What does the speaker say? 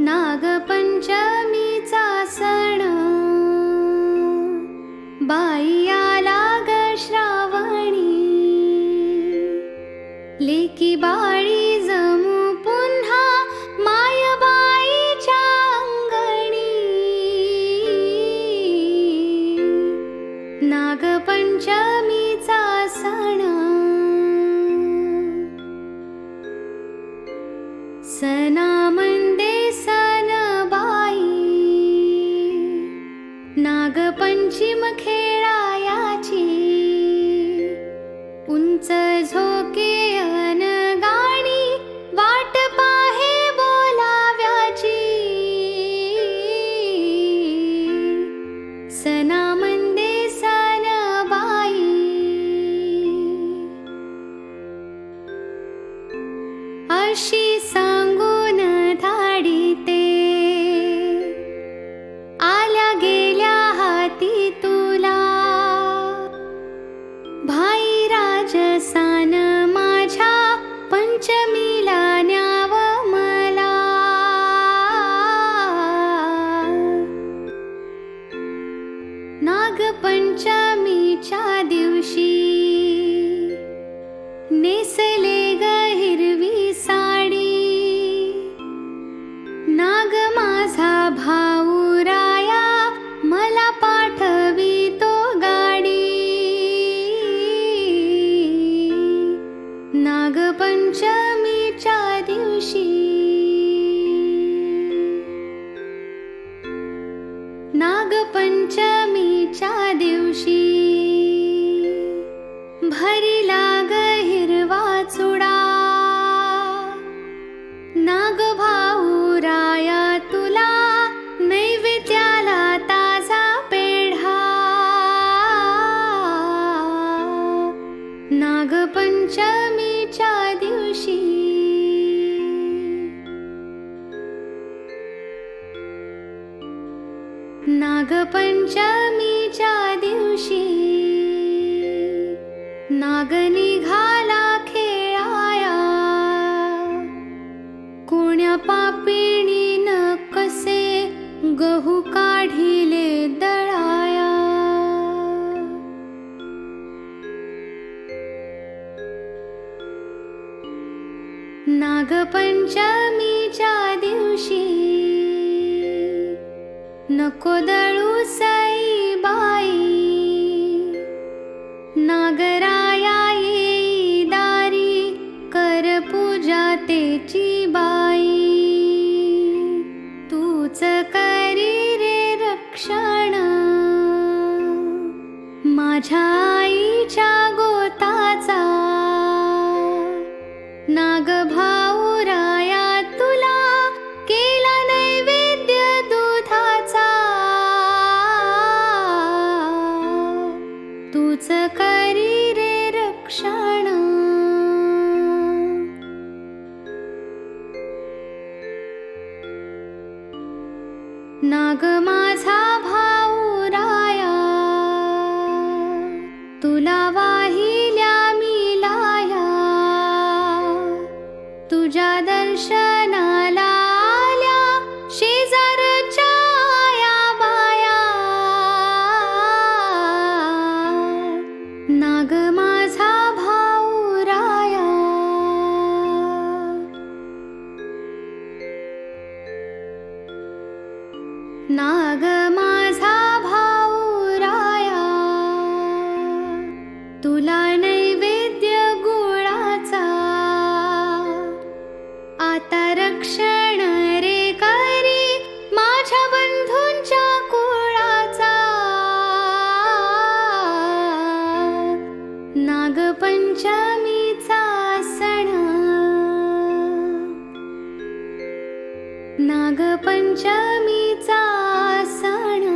नागपंचमीचा सण. बाई आला ग श्रावणी. लेकी बाळी नागपंचम खेळायाची. उंच झोके गाणी वाट पाहे बोलाव्याची. सणामंदे सण बाई अशी नागपंचमीच्या दिवशी नाग निघाला खेळाया. कोण्या पापिणीन कसे गहू काढिले दळाया. नागपंचमीच्या दिवशी नको दळू साई. कारीरे रक्षण। नागमा नाग माझा भाऊ राया. तुला नैवेद्य गुळाचा. आता रक्षण रे करी माझ्या बंधूंच्या कुळाचा. नागपंचमी नागपञ्चमीचा नागपञ्चमीचास